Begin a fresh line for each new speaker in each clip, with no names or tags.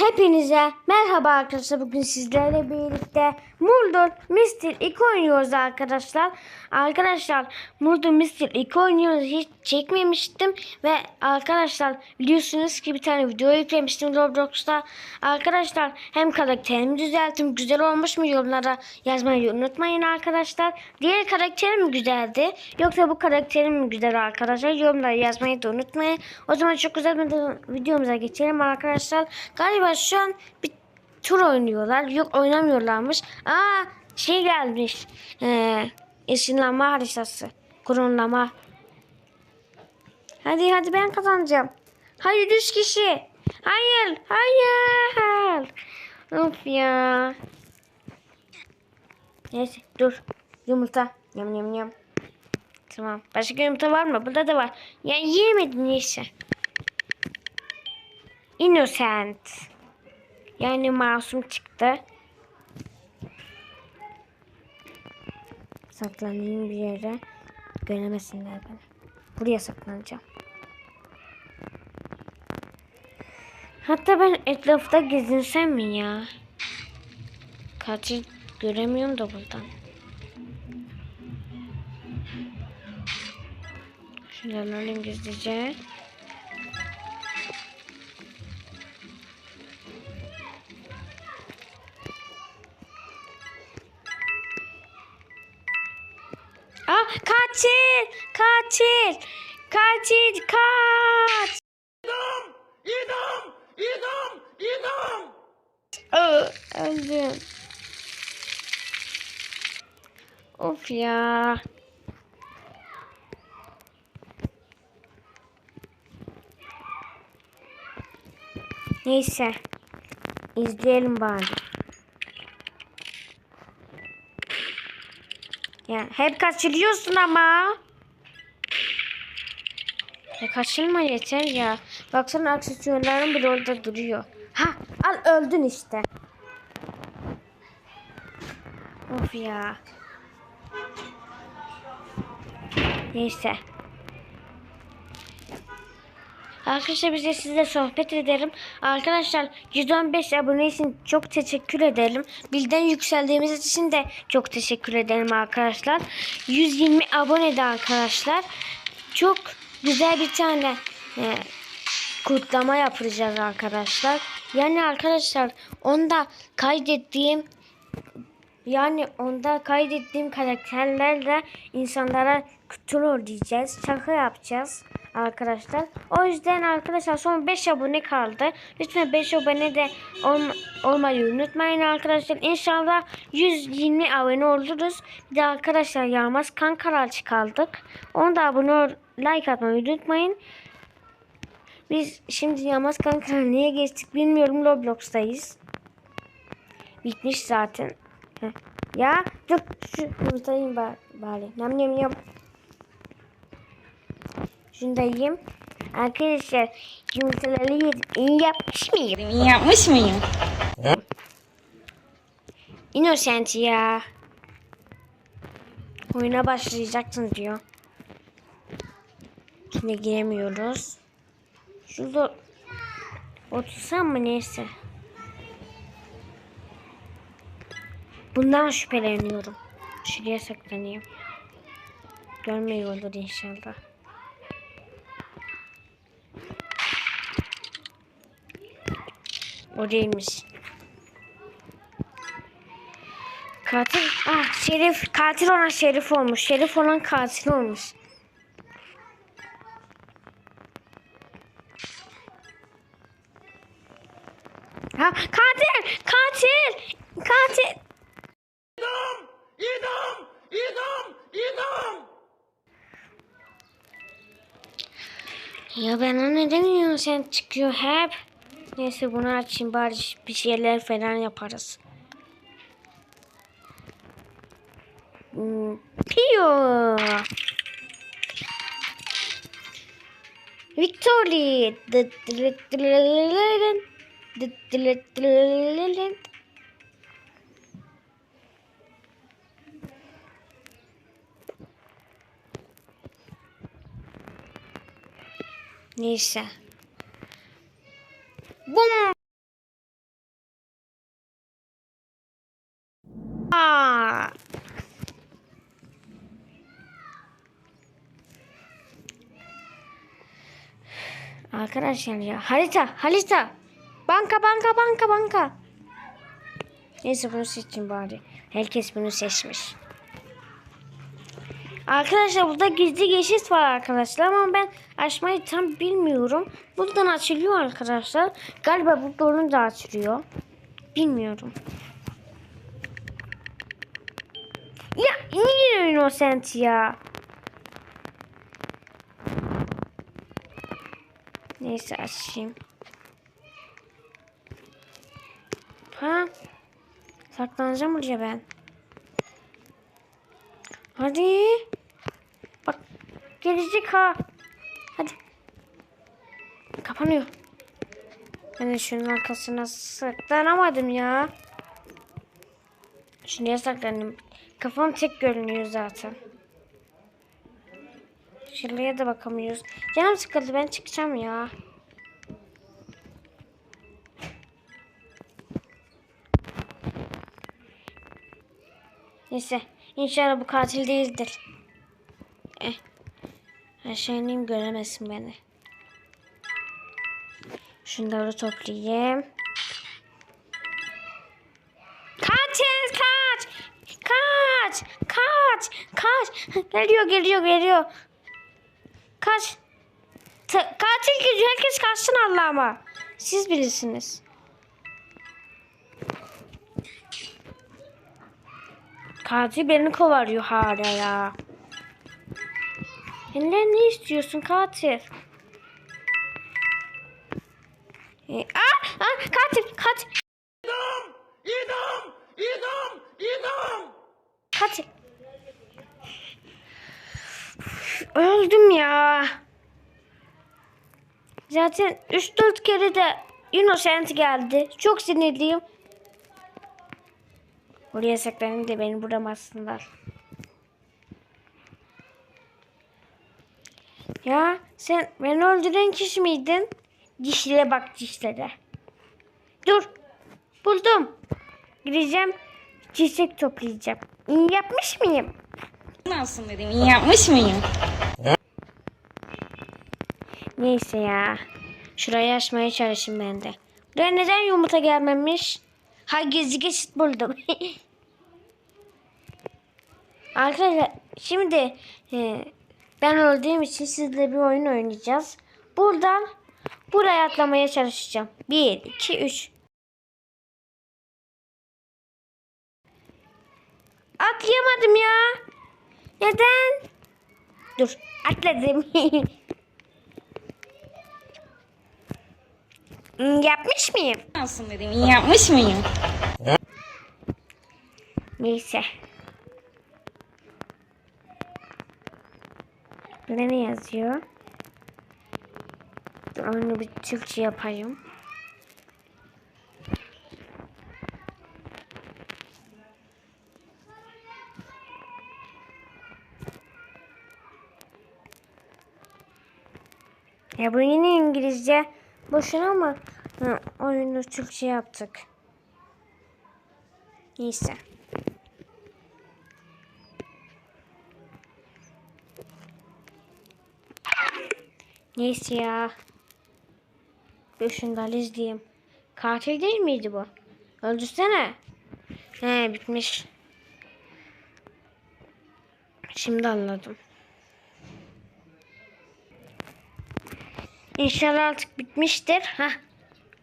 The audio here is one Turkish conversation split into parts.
Hepinize merhaba arkadaşlar. Bugün sizlerle birlikte Murder Mystery 2 oynuyoruz arkadaşlar. Arkadaşlar Murder Mystery 2 oynuyoruz. Hiç çekmemiştim. Ve arkadaşlar biliyorsunuz ki bir tane video yüklemiştim Roblox'ta. Arkadaşlar hem karakterimi düzelttim. Güzel olmuş mu yorumlara yazmayı unutmayın arkadaşlar. Diğer karakterim güzeldi? Yoksa bu karakterim mi güzel arkadaşlar? Yorumlara yazmayı da unutmayın. O zaman çok güzel bir videomuza geçelim arkadaşlar. Galiba şu an bir tur oynuyorlar. Yok oynamıyorlarmış. Aa şey gelmiş. Ee, ışınlanma haritası. Kronlama. Hadi hadi ben kazanacağım. Hayır 3 kişi. Hayır. Hayır. Of ya. Neyse dur. Yumurta. Yum yum yum. Tamam. Başka yumurta var mı? Burada da var. Ya yiyemedim neyse. Innocent. Yani masum çıktı. Saklanayım bir yere. Göremesinler beni. Buraya saklanacağım. Hatta ben etrafta gezinsem mi ya? Katil göremiyorum da buradan. Şuradan alayım gizlice. Katil! Katil! Katil! Kaç!
İdam! İdam! İdam! İdam!
Aa, öldüm. Of ya. Neyse. İzleyelim bari. Ya hep kaçırıyorsun ama. Ya kaçırma yeter ya. Baksana aksesuarların bile orada duruyor. Ha al öldün işte. Of ya. Neyse. Arkadaşlar biz de sizle sohbet ederim. Arkadaşlar 115 abone için çok teşekkür ederim. Bilden yükseldiğimiz için de çok teşekkür ederim arkadaşlar. 120 abone de arkadaşlar. Çok güzel bir tane e, kutlama yapacağız arkadaşlar. Yani arkadaşlar onda kaydettiğim yani onda kaydettiğim karakterlerle insanlara troll diyeceğiz. Şaka yapacağız arkadaşlar. O yüzden arkadaşlar son 5 abone kaldı. Lütfen 5 abone de olma, olmayı unutmayın arkadaşlar. İnşallah 120 abone oluruz. Bir de arkadaşlar Yağmaz kan karalçı kaldık. Onu da abone ol, like atmayı unutmayın. Biz şimdi Yağmaz kan kanalı niye geçtik bilmiyorum. Roblox'tayız. Bitmiş zaten. Heh. Ya dur şu yumurtayı bari. bari. Nam nam nam. Yiyeyim. Arkadaşlar yumurtaları yedim. İyi yapmış mıyım?
İyi yapmış mıyım?
Innocent ya. Oyuna başlayacaksın diyor. Şimdi giremiyoruz. Şurada otursam mı neyse. Bundan şüpheleniyorum. Şuraya saklanayım. Görmüyordur inşallah. O değilmiş. Katil, ah Şerif, katil olan Şerif olmuş. Şerif olan katil olmuş. Ha, katil, katil, katil.
İdam! İdam! İdam! İdam!
Ya ben neden yiyorum sen çıkıyor hep. Neyse bunu açayım bari bir şeyler falan yaparız. Hmm, Pio. Victory. Neyse. Bum. Aa. Arkadaşlar ya harita harita banka banka banka banka. Neyse bunu seçtim bari. Herkes bunu seçmiş arkadaşlar burada gizli geçit var arkadaşlar ama ben açmayı tam bilmiyorum buradan açılıyor arkadaşlar galiba burada onu da açılıyor bilmiyorum ya niye innocent ya Neyse açayım. Ha? Saklanacağım buraya ben. Hadi. Gelecek ha. Hadi. Kapanıyor. Ben de şunun arkasına saklanamadım ya. Şuraya saklanayım. Kafam tek görünüyor zaten. Şuraya da bakamıyoruz. Canım sıkıldı ben çıkacağım ya. Neyse inşallah bu katil değildir. Eh. Aşağı ineyim göremesin beni. Şunları toplayayım. Katil kaç! Kaç! Kaç! Kaç! Geliyor geliyor geliyor. Kaç. Ta- katil gidiyor. Herkes kaçsın Allah'ıma. Siz bilirsiniz. Katil beni kovarıyor hala ya. Benden ne istiyorsun katil? E, aa, aa, katil, katil,
İdam! İdam! İdam! İdam!
katil. Öldüm ya. Zaten 3-4 kere de Innocent geldi. Çok sinirliyim. Buraya saklanayım da beni vuramazsınlar. Ya sen beni öldüren kişi miydin? Dişlere bak dişlere. Dur. Buldum. Gideceğim. Çiçek toplayacağım. İyi yapmış mıyım?
Nasıl dedim? İyi yapmış mıyım?
Neyse ya. Şurayı açmaya çalışayım ben de. Buraya neden yumurta gelmemiş? Ha gizli geçit buldum. Arkadaşlar şimdi e, ben öldüğüm için sizle bir oyun oynayacağız. Buradan buraya atlamaya çalışacağım. 1, 2, 3. Atlayamadım ya. Neden? Dur atladım. Hmm, Yapmış mıyım?
Nasıl dedim? Yapmış mıyım?
Neyse. Burada ne yazıyor? Onu bir Türkçe yapayım. Ya bu yine İngilizce. Boşuna mı? Hı, oyunu Türkçe yaptık. Neyse. Neyse ya. Bir şundan izleyeyim. Katil değil miydi bu? Öldürsene. He bitmiş. Şimdi anladım. İnşallah artık bitmiştir. Hah.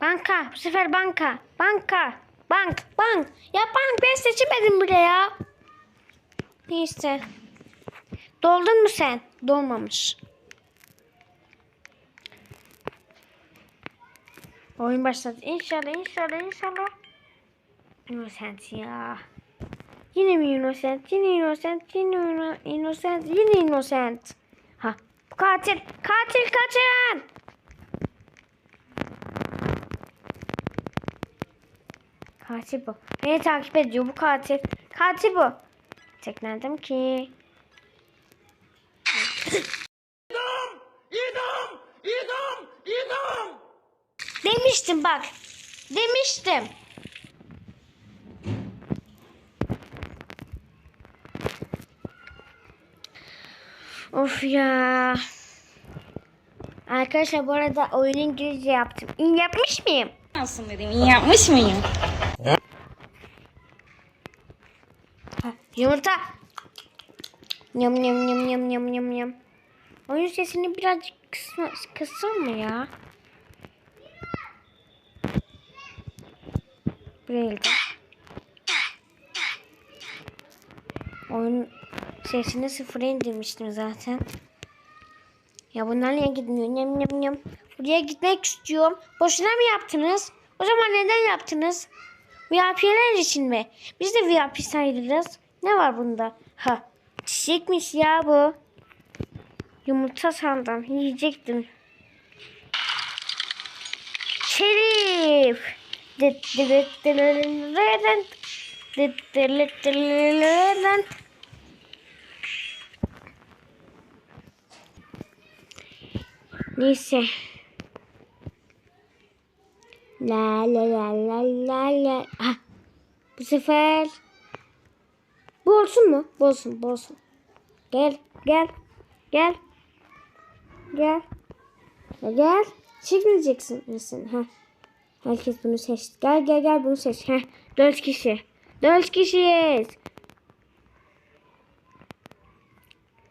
Banka. Bu sefer banka. Banka. Bank. Bank. Ya bank ben seçemedim bile ya. Neyse. Doldun mu sen? Dolmamış. Oyun başladı. İnşallah inşallah inşallah. Innocent ya. Yine mi innocent? Yine innocent. Yine inno- innocent. Yine innocent. Ha. Katil. Katil kaçın. Katil bu. Beni takip ediyor bu katil. Katil bu. Teklendim ki. Demiştim bak. Demiştim. Of ya. Arkadaşlar bu arada oyunu İngilizce yaptım. İyi yapmış mıyım?
Nasıl dedim iyi yapmış mıyım?
Ha, yumurta. Yum yum yum yum yum yum yum. Oyun sesini birazcık kısma, kısın mı ya? Da. Oyun sesini sıfıra indirmiştim zaten. Ya bunlar niye gitmiyor? Nyam nyam nyam. Buraya gitmek istiyorum. Boşuna mı yaptınız? O zaman neden yaptınız? VIP'ler için mi? Biz de VIP sayılırız. Ne var bunda? Ha, çiçekmiş ya bu. Yumurta sandım. Yiyecektim. Şerif. Neyse. La la la la la la. Ha. Bu sefer bu olsun mu? Bu olsun, bu olsun. Gel, gel, gel. Gel. Gel. Çekmeyeceksin misin? Ha. Herkes bunu seç. Gel gel gel bunu seç. Heh. Dört kişi. Dört kişiyiz.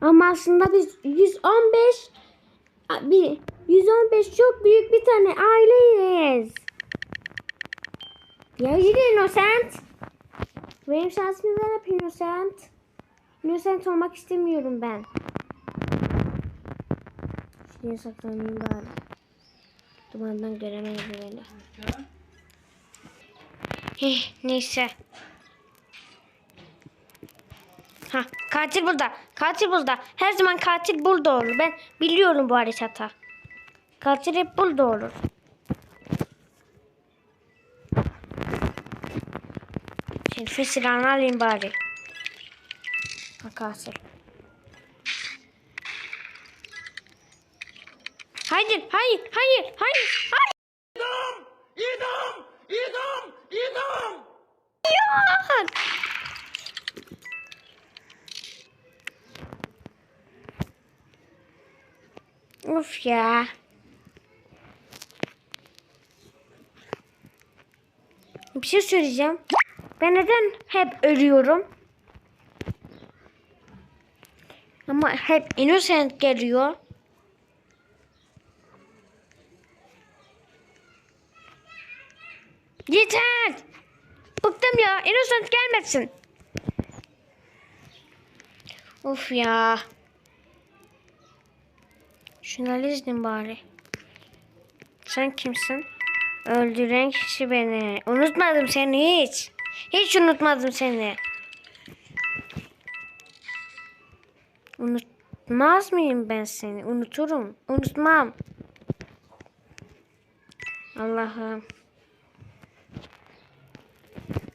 Ama aslında biz 115 a- bir 115 çok büyük bir tane aileyiz. Ya yürü Innocent. Benim şansımı ver hep Innocent. Innocent olmak istemiyorum ben. Şuraya saklanayım bari. Dumandan göremeyiz beni. Heh, neyse. Ha, katil burada. Katil burada. Her zaman katil burada olur. Ben biliyorum bu haritada. Katil hep burada olur. Şerife silahını alayım bari. Ha, katil. Hayır, hayır, hayır, hayır, hayır.
İdam! İdam! İdam! İdam!
Hayır. Of ya. Bir şey söyleyeceğim. Ben neden hep ölüyorum? Ama hep innocent geliyor. Yeter! Bıktım ya. Innocent gelmesin. Of ya. Şunları izleyin bari. Sen kimsin? Öldüren kişi beni. Unutmadım seni hiç. Hiç unutmadım seni. Unutmaz mıyım ben seni? Unuturum. Unutmam. Allah'ım.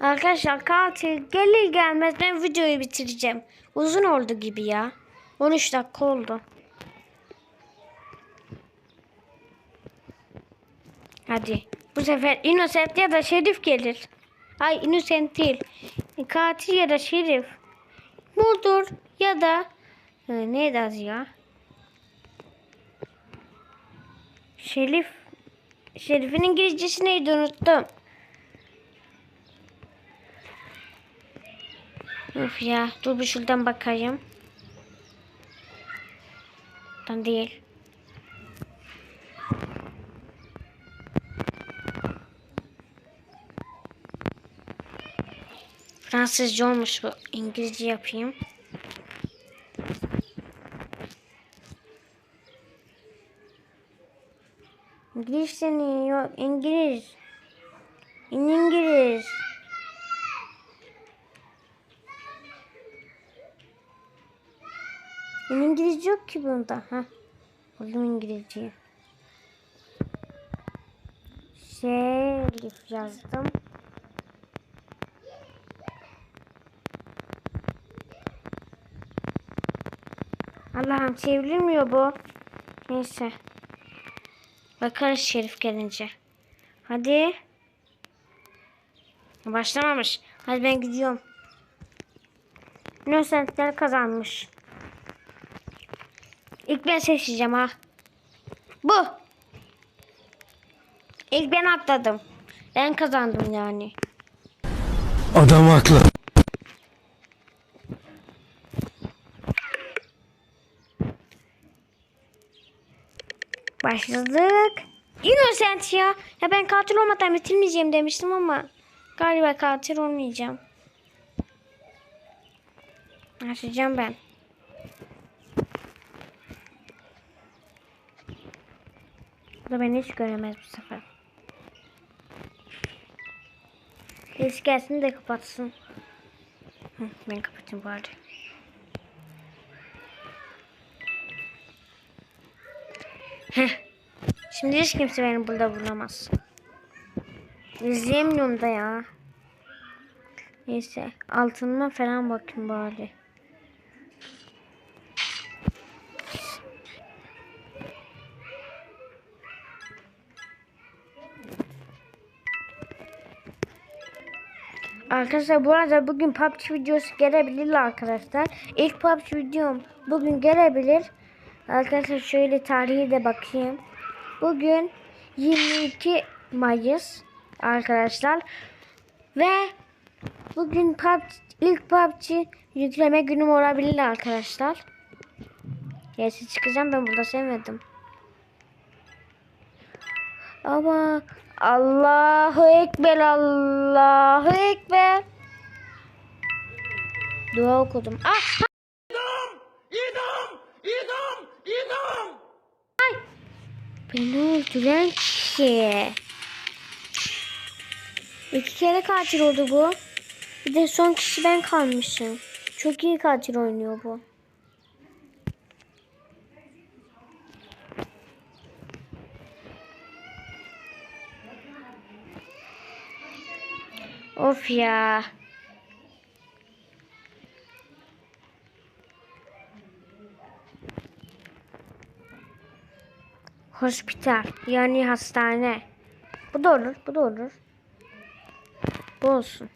Arkadaşlar katil gelir gelmez ben videoyu bitireceğim. Uzun oldu gibi ya. 13 dakika oldu. Hadi. Bu sefer Innocent ya da Şerif gelir. Ay Innocent değil. Katil ya da Şerif. Buldur ya da e, neydi adı ya? Şerif. Şerif'in İngilizcesi neydi unuttum. Of ya. Dur bir şuradan bakayım. Tam değil. Fransızca olmuş bu. İngilizce yapayım. İngiliz seni yok. İngiliz. İngiliz. İngilizce yok ki bunda. Ha. Buldum İngilizceyi. Şerif yazdım. Allah'ım çevrilmiyor bu. Neyse. Bakarız Şerif gelince. Hadi. Başlamamış. Hadi ben gidiyorum. Innocentler kazanmış. İlk ben seçeceğim ha. Bu. İlk ben atladım. Ben kazandım yani.
Adam haklı.
Başladık. Innocent ya. Ya ben katil olmadan bitirmeyeceğim demiştim ama galiba katil olmayacağım. Açacağım ben. Bu da beni hiç göremez bu sefer. Birisi gelsin de kapatsın. Ben kapatayım bari. Şimdi hiç kimse beni burada bulamaz. İzleyemiyorum da ya. Neyse altınıma falan bakayım bari. Arkadaşlar bu arada bugün PUBG videosu gelebilir arkadaşlar. İlk PUBG videom bugün gelebilir. Arkadaşlar şöyle tarihi de bakayım. Bugün 22 Mayıs arkadaşlar. Ve bugün PUBG, ilk PUBG yükleme günüm olabilir arkadaşlar. Gerçi çıkacağım ben burada sevmedim. Ama Allahu Ekber Allahu Ekber. Dua okudum. Ah!
İdam! İdam! İdam!
Beni öldüren kişi. İki kere katil oldu bu. Bir de son kişi ben kalmışım. Çok iyi katil oynuyor bu. Of ya. Hospital yani hastane. Bu da olur, bu da olur. Bu olsun.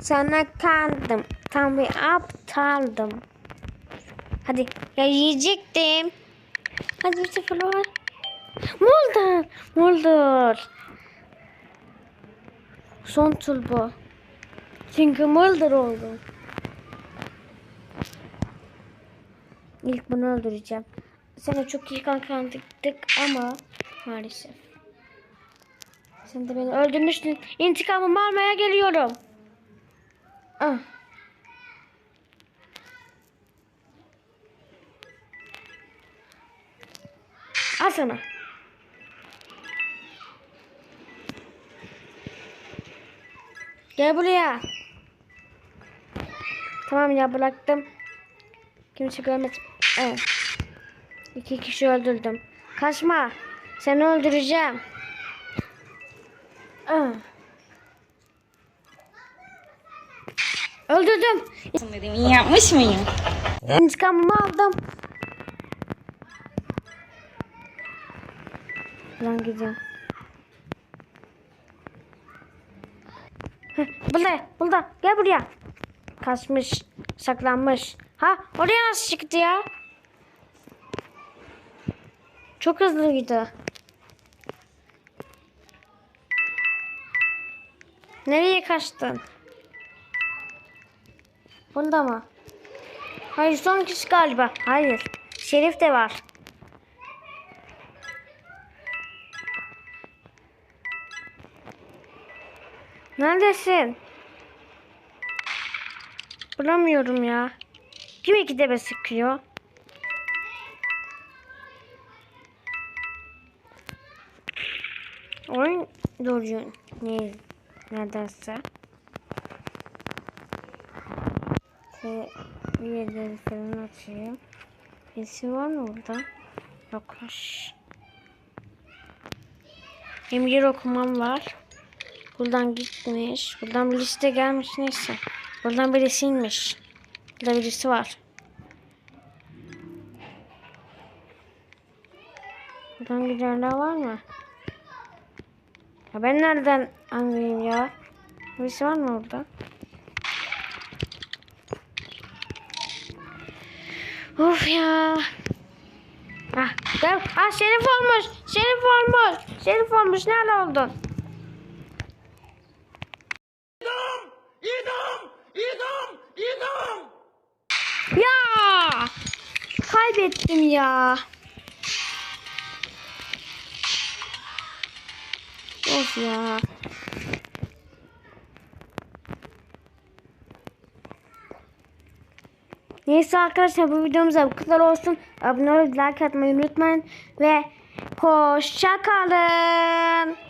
Sana kandım. Tam bir aptaldım. Hadi ya yiyecektim. Hadi bir sıfır var. Mulder. Mulder. Son tur bu. Çünkü Mulder oldu. İlk bunu öldüreceğim. Sana çok iyi kankandık ama maalesef. Sen de beni öldürmüştün. İntikamımı almaya geliyorum. Ah. Al sana. Gel buraya. Tamam ya bıraktım. Kimse görmedi. Evet. İki kişi öldürdüm. Kaçma. Seni öldüreceğim. Ah. Öldürdüm.
dedim. İyi yapmış mıyım?
İntikamımı aldım. Gideceğim. Heh, burada, burada. Gel buraya. Kaçmış, saklanmış. Ha, oraya nasıl çıktı ya? Çok hızlıydı. Nereye kaçtın? Bunda mı? Hayır son kişi galiba. Hayır. Şerif de var. Neredesin? Bulamıyorum ya. Kim iki debe sıkıyor? Oyun doğru ne neredeyse. Şöyle üyeleri falan açayım. Birisi var mı burada? Yokmuş. Hem yer okumam var. Buradan gitmiş. Buradan bir liste gelmiş neyse. Buradan birisi inmiş. Burada birisi var. Buradan gidenler var mı? Ya ben nereden anlayayım ya? Birisi var mı orada? Of ya. Ah, gel. Ah Şerif olmuş. Şerif olmuş. Şerif olmuş. Nerede oldun?
İdam! İdam! İdam! İdam!
Ya! Kaybettim ya. Of ya. Neyse arkadaşlar bu videomuz bu kadar olsun. Abone olup like atmayı unutmayın. Ve hoşça kalın.